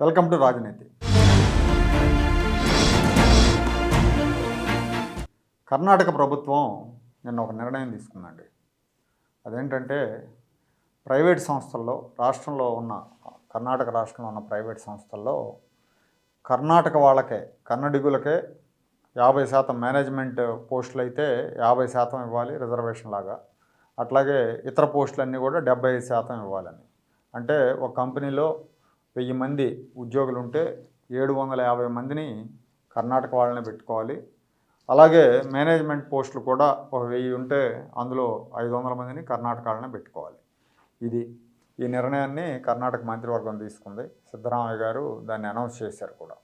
Welcome to రాజనీతి. కర్ణాటక ప్రభుత్వం నిన్న ఒక నిర్ణయం తీసుకుందండి. అదేంటంటే ప్రైవేట్ సంస్థల్లో రాష్ట్రంలో ఉన్న కర్ణాటక రాష్ట్రంలో ఉన్న ప్రైవేట్ సంస్థల్లో కర్ణాటక వాళ్ళకే కన్నడిగులకే యాభై శాతం మేనేజ్మెంట్ పోస్టులు అయితే యాభై శాతం ఇవ్వాలి రిజర్వేషన్ లాగా. అట్లాగే ఇతర పోస్టులన్నీ కూడా డెబ్బై ఐదు శాతం ఇవ్వాలని. అంటే ఒక కంపెనీలో వెయ్యి మంది ఉద్యోగులు ఉంటే ఏడు వందల యాభై మందిని కర్ణాటక వాళ్ళని పెట్టుకోవాలి. అలాగే మేనేజ్మెంట్ పోస్టులు కూడా ఒక వెయ్యి ఉంటే అందులో ఐదు వందల మందిని కర్ణాటక వాళ్ళని పెట్టుకోవాలి. ఇది ఈ నిర్ణయాన్ని కర్ణాటక మంత్రివర్గం తీసుకుంది. సిద్ధరామయ్య గారు దాన్ని అనౌన్స్ చేశారు కూడా.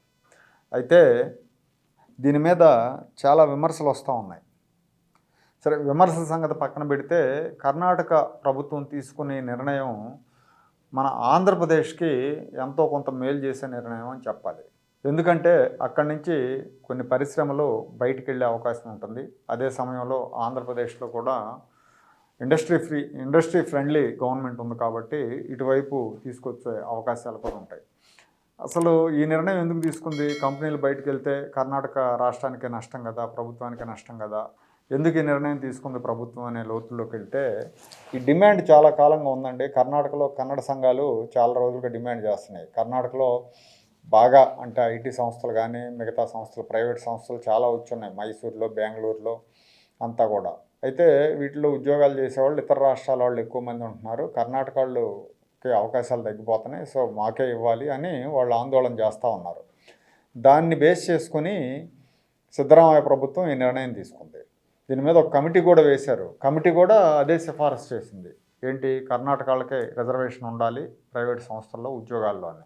అయితే దీని మీద చాలా విమర్శలు వస్తూ ఉన్నాయి. సరే విమర్శల సంగతి పక్కన పెడితే కర్ణాటక ప్రభుత్వం తీసుకునే నిర్ణయం మన ఆంధ్రప్రదేశ్కి ఎంతో కొంత మేలు చేసే నిర్ణయం అని చెప్పాలి. ఎందుకంటే అక్కడి నుంచి కొన్ని పరిశ్రమలు బయటికి వెళ్ళే అవకాశం ఉంటుంది. అదే సమయంలో ఆంధ్రప్రదేశ్లో కూడా industry free industry friendly government ఉంది కాబట్టి ఇటువైపు తీసుకొచ్చే అవకాశాలు కూడా ఉంటాయి. అసలు ఈ నిర్ణయం ఎందుకు తీసుకుంది? కంపెనీలు బయటకు వెళ్తే కర్ణాటక రాష్ట్రానికే నష్టం కదా ప్రభుత్వానికే నష్టం కదా ఎందుకు ఈ నిర్ణయం తీసుకుంది ప్రభుత్వం అనే లోతుల్లోకి వెళ్తే ఈ డిమాండ్ చాలా కాలంగా ఉందండి. కర్ణాటకలో కన్నడ సంఘాలు చాలా రోజులుగా డిమాండ్ చేస్తున్నాయి. కర్ణాటకలో బాగా అంటే ఐటీ సంస్థలు కానీ మిగతా సంస్థలు ప్రైవేట్ సంస్థలు చాలా వచ్చున్నాయి. మైసూర్లో బెంగళూరులో అంతా కూడా. అయితే వీటిలో ఉద్యోగాలు చేసేవాళ్ళు ఇతర రాష్ట్రాల వాళ్ళు ఎక్కువ మంది ఉంటున్నారు. కర్ణాటక వాళ్ళకి అవకాశాలు తగ్గిపోతున్నాయి. సో మాకే ఇవ్వాలి అని వాళ్ళు ఆందోళన చేస్తూ ఉన్నారు. దాన్ని బేస్ చేసుకొని సిద్ధరామయ్య ప్రభుత్వం ఈ నిర్ణయం తీసుకుంది. దీని మీద ఒక కమిటీ కూడా వేశారు. కమిటీ కూడా అదే సిఫారసు చేసింది. ఏంటి? కర్ణాటక వాళ్ళకే రిజర్వేషన్ ఉండాలి ప్రైవేట్ సంస్థల్లో ఉద్యోగాల్లో అని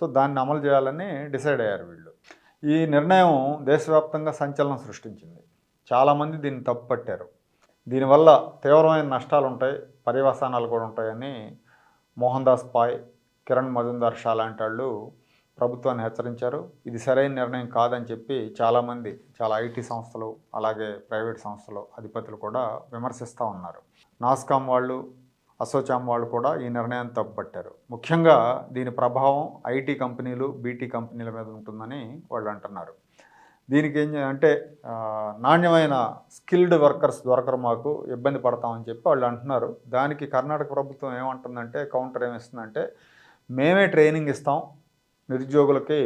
సో దాన్ని అమలు చేయాలని డిసైడ్ అయ్యారు వీళ్ళు. ఈ నిర్ణయం దేశవ్యాప్తంగా సంచలనం సృష్టించింది. చాలామంది దీన్ని తప్పు పట్టారు. దీనివల్ల తీవ్రమైన నష్టాలు ఉంటాయి పర్యవసానాలు కూడా ఉంటాయని మోహన్ దాస్ పాయ్ కిరణ్ మజుందార్ షా లాంటి వాళ్ళు ప్రభుత్వాన్ని హెచ్చరించారు. ఇది సరైన నిర్ణయం కాదని చెప్పి చాలామంది చాలా ఐటీ సంస్థలు అలాగే ప్రైవేట్ సంస్థలు అధిపతులు కూడా విమర్శిస్తూ ఉన్నారు. నాస్కామ్ వాళ్ళు అసోచామ్ వాళ్ళు కూడా ఈ నిర్ణయాన్ని తప్పుపట్టారు. ముఖ్యంగా దీని ప్రభావం ఐటీ కంపెనీలు బీటీ కంపెనీల మీద ఉంటుందని వాళ్ళు అంటున్నారు. దీనికి ఏం అంటే నాణ్యమైన స్కిల్డ్ వర్కర్స్ దొరకరు మాకు ఇబ్బంది పడతామని చెప్పి వాళ్ళు అంటున్నారు. దానికి కర్ణాటక ప్రభుత్వం ఏమంటుందంటే కౌంటర్ ఏమిస్తుందంటే మేమే ట్రైనింగ్ ఇస్తాం నిరుద్యోగులకి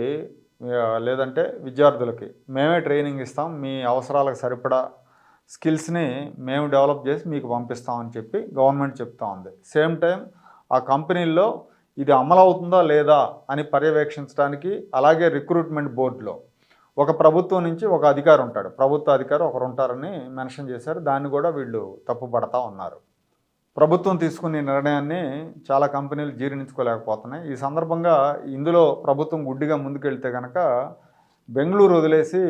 లేదంటే విద్యార్థులకి మేమే ట్రైనింగ్ ఇస్తాం. మీ అవసరాలకు సరిపడా స్కిల్స్ని మేము డెవలప్ చేసి మీకు పంపిస్తామని చెప్పి గవర్నమెంట్ చెప్తా ఉంది. సేమ్ టైం ఆ కంపెనీల్లో ఇది అమలు అవుతుందా లేదా అని పర్యవేక్షించడానికి అలాగే రిక్రూట్మెంట్ బోర్డులో ఒక ప్రభుత్వం నుంచి ఒక అధికారి ఉంటాడు. ప్రభుత్వ అధికారి ఒకరు ఉంటారని మెన్షన్ చేశారు. దాన్ని కూడా వీళ్ళు తప్పుపడతా ఉన్నారు. ప్రభుత్వం తీసుకునే నిర్ణయాన్ని చాలా కంపెనీలు జీర్ణించుకోలేకపోతున్నాయి. ఈ సందర్భంగా ఇందులో ప్రభుత్వం గుడ్డిగా ముందుకెళ్తే కనుక బెంగళూరు వదిలేసి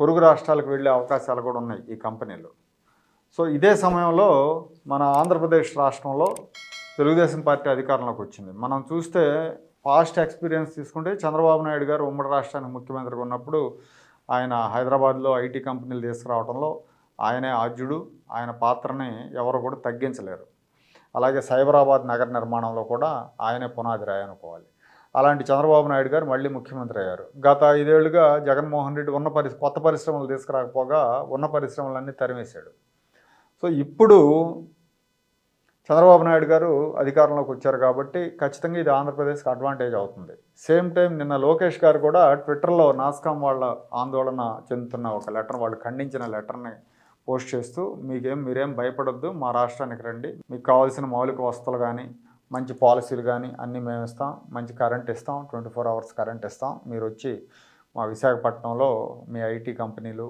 పొరుగు రాష్ట్రాలకు వెళ్ళే అవకాశాలు కూడా ఉన్నాయి ఈ కంపెనీలు. సో ఇదే సమయంలో మన ఆంధ్రప్రదేశ్ రాష్ట్రంలో తెలుగుదేశం పార్టీ అధికారంలోకి వచ్చింది. మనం చూస్తే పాస్ట్ ఎక్స్పీరియన్స్ తీసుకుంటే చంద్రబాబు నాయుడు గారు ఉమ్మడి రాష్ట్రానికి ముఖ్యమంత్రిగా ఉన్నప్పుడు ఆయన హైదరాబాద్లో ఐటీ కంపెనీలు తీసుకురావడంలో ఆయనే ఆద్యుడు ఆయన పాత్రని ఎవరు కూడా తగ్గించలేరు. అలాగే సైబరాబాద్ నగర నిర్మాణంలో కూడా ఆయనే పునాది రాయనుకోవాలి అలాంటి చంద్రబాబు నాయుడు గారు మళ్ళీ ముఖ్యమంత్రి అయ్యారు. గత ఐదేళ్ళుగా జగన్మోహన్ రెడ్డి ఉన్న పరి కొత్త పరిశ్రమలు తీసుకురాకపోగా ఉన్న పరిశ్రమలన్నీ తరిమేశాడు. సో ఇప్పుడు చంద్రబాబు నాయుడు గారు అధికారంలోకి వచ్చారు కాబట్టి ఖచ్చితంగా ఇది ఆంధ్రప్రదేశ్కి అడ్వాంటేజ్ అవుతుంది. సేమ్ టైం నిన్న లోకేష్ గారు కూడా ట్విట్టర్లో నాస్కామ్ వాళ్ళ ఆందోళన చెందుతున్న ఒక లెటర్ వాళ్ళు ఖండించిన లెటర్ని పోస్ట్ చేస్తూ మీకేం మీరేం భయపడొద్దు మా రాష్ట్రానికి రండి. మీకు కావాల్సిన మౌలిక వస్తువులు కానీ మంచి పాలసీలు కానీ అన్నీ మేము ఇస్తాం. మంచి కరెంట్ ఇస్తాం. ట్వంటీ ఫోర్ అవర్స్ కరెంట్ ఇస్తాం. మీరు వచ్చి మా విశాఖపట్నంలో మీ ఐటీ కంపెనీలు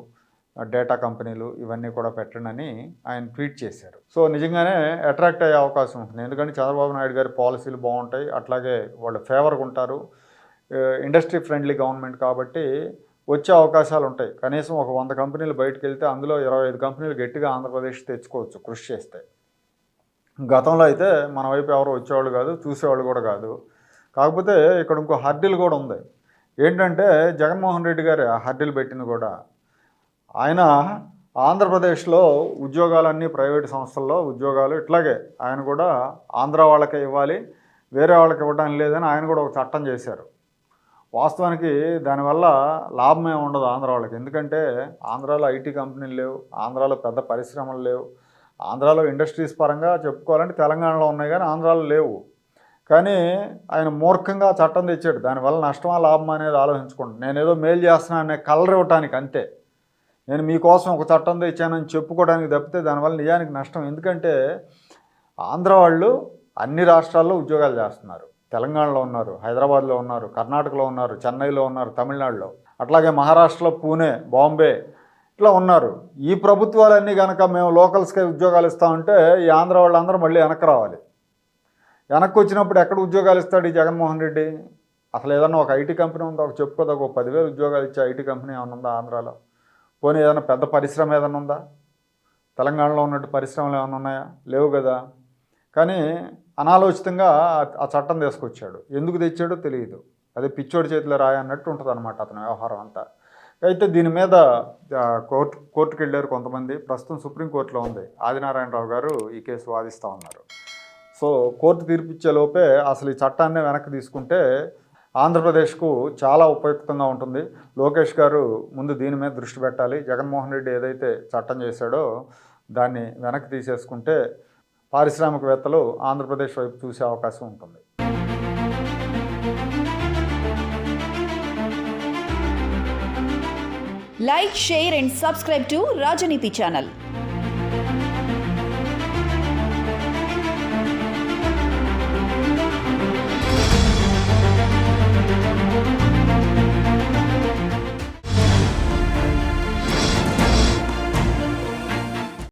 డేటా కంపెనీలు ఇవన్నీ కూడా పెట్టండి ఆయన ట్వీట్ చేశారు. సో నిజంగానే అట్రాక్ట్ అయ్యే అవకాశం ఉంటుంది. ఎందుకంటే చంద్రబాబు నాయుడు గారి పాలసీలు బాగుంటాయి. అట్లాగే వాళ్ళు ఫేవర్గా ఉంటారు. ఇండస్ట్రీ ఫ్రెండ్లీ గవర్నమెంట్ కాబట్టి వచ్చే అవకాశాలు ఉంటాయి. కనీసం ఒక వంద కంపెనీలు బయటకు వెళ్తే అందులో ఇరవై ఐదు కంపెనీలు గట్టిగా ఆంధ్రప్రదేశ్ తెచ్చుకోవచ్చు కృషి చేస్తే. గతంలో అయితే మన వైపు ఎవరు వచ్చేవాళ్ళు కాదు చూసేవాళ్ళు కూడా కాదు. కాకపోతే ఇక్కడ ఇంకో హర్డిల్ కూడా ఉంది. ఏంటంటే జగన్మోహన్ రెడ్డి గారు ఆ హర్డిల్ పెట్టింది కూడా. ఆయన ఆంధ్రప్రదేశ్లో ఉద్యోగాలన్నీ ప్రైవేట్ సంస్థల్లో ఉద్యోగాలు ఇట్లాగే ఆయన కూడా ఆంధ్ర వాళ్ళకే ఇవ్వాలి వేరే వాళ్ళకి ఇవ్వడానికి లేదని ఆయన కూడా ఒక చట్టం చేశారు. వాస్తవానికి దానివల్ల లాభం ఏమి ఉండదు ఆంధ్ర వాళ్ళకి. ఎందుకంటే ఆంధ్రాలో ఐటీ కంపెనీలు లేవు ఆంధ్రాలో పెద్ద పరిశ్రమలు లేవు ఆంధ్రాలో ఇండస్ట్రీస్ పరంగా చెప్పుకోవాలంటే తెలంగాణలో ఉన్నాయి కానీ ఆంధ్రాలో లేవు. కానీ ఆయన మూర్ఖంగా చట్టం తెచ్చాడు. దానివల్ల నష్టమా లాభమా అనేది ఆలోచించుకోండి నేనేదో మేలు చేస్తున్నా అనే కలర్ ఇవ్వటానికి అంతే. నేను మీకోసం ఒక చట్టం తెచ్చానని చెప్పుకోవడానికి తప్పితే దానివల్ల నిజానికి నష్టం. ఎందుకంటే ఆంధ్ర వాళ్ళు అన్ని రాష్ట్రాల్లో ఉద్యోగాలు చేస్తున్నారు. తెలంగాణలో ఉన్నారు హైదరాబాద్లో ఉన్నారు కర్ణాటకలో ఉన్నారు చెన్నైలో ఉన్నారు తమిళనాడులో. అట్లాగే మహారాష్ట్రలో పూణే బాంబే ఇట్లా ఉన్నారు. ఈ ప్రభుత్వాలన్నీ కనుక మేము లోకల్స్కి ఉద్యోగాలు ఇస్తామంటే ఈ ఆంధ్ర వాళ్ళందరూ మళ్ళీ వెనక్కి రావాలి. వెనక్కి వచ్చినప్పుడు ఎక్కడ ఉద్యోగాలు ఇస్తాడు ఈ జగన్మోహన్ రెడ్డి? అసలు ఏదన్నా ఒక ఐటీ కంపెనీ ఉందా? ఒక చెప్పుకోదా ఒక పదివేలు ఉద్యోగాలు ఇచ్చే ఐటీ కంపెనీ ఏమైనా ఉందా ఆంధ్రాలో? పోనీ ఏదైనా పెద్ద పరిశ్రమ ఏదైనా ఉందా? తెలంగాణలో ఉన్నట్టు పరిశ్రమలు ఏమైనా ఉన్నాయా? లేవు కదా. కానీ అనాలోచితంగా ఆ- చట్టం తీసుకొచ్చాడు. ఎందుకు తెచ్చాడో తెలియదు. అదే పిచ్చోడి చేతిలో రాయ అన్నట్టు ఉంటుంది అనమాట అతని వ్యవహారం అంతా. అయితే దీని మీద కోర్టు కోర్టుకు వెళ్ళారు కొంతమంది. ప్రస్తుతం సుప్రీంకోర్టులో ఉంది. ఆదినారాయణరావు గారు ఈ కేసు వాదిస్తూ ఉన్నారు. సో కోర్టు తీర్పిచ్చే లోపే అసలు ఈ చట్టాన్ని వెనక్కి తీసుకుంటే ఆంధ్రప్రదేశ్కు చాలా ఉపయుక్తంగా ఉంటుంది. లోకేష్ గారు ముందు దీని మీద దృష్టి పెట్టాలి. జగన్మోహన్ రెడ్డి ఏదైతే చట్టం చేశాడో దాన్ని వెనక్కి తీసేసుకుంటే పారిశ్రామికవేత్తలు ఆంధ్రప్రదేశ్ వైపు చూసే అవకాశం ఉంటుంది. Like share and subscribe to Rajaneeti channel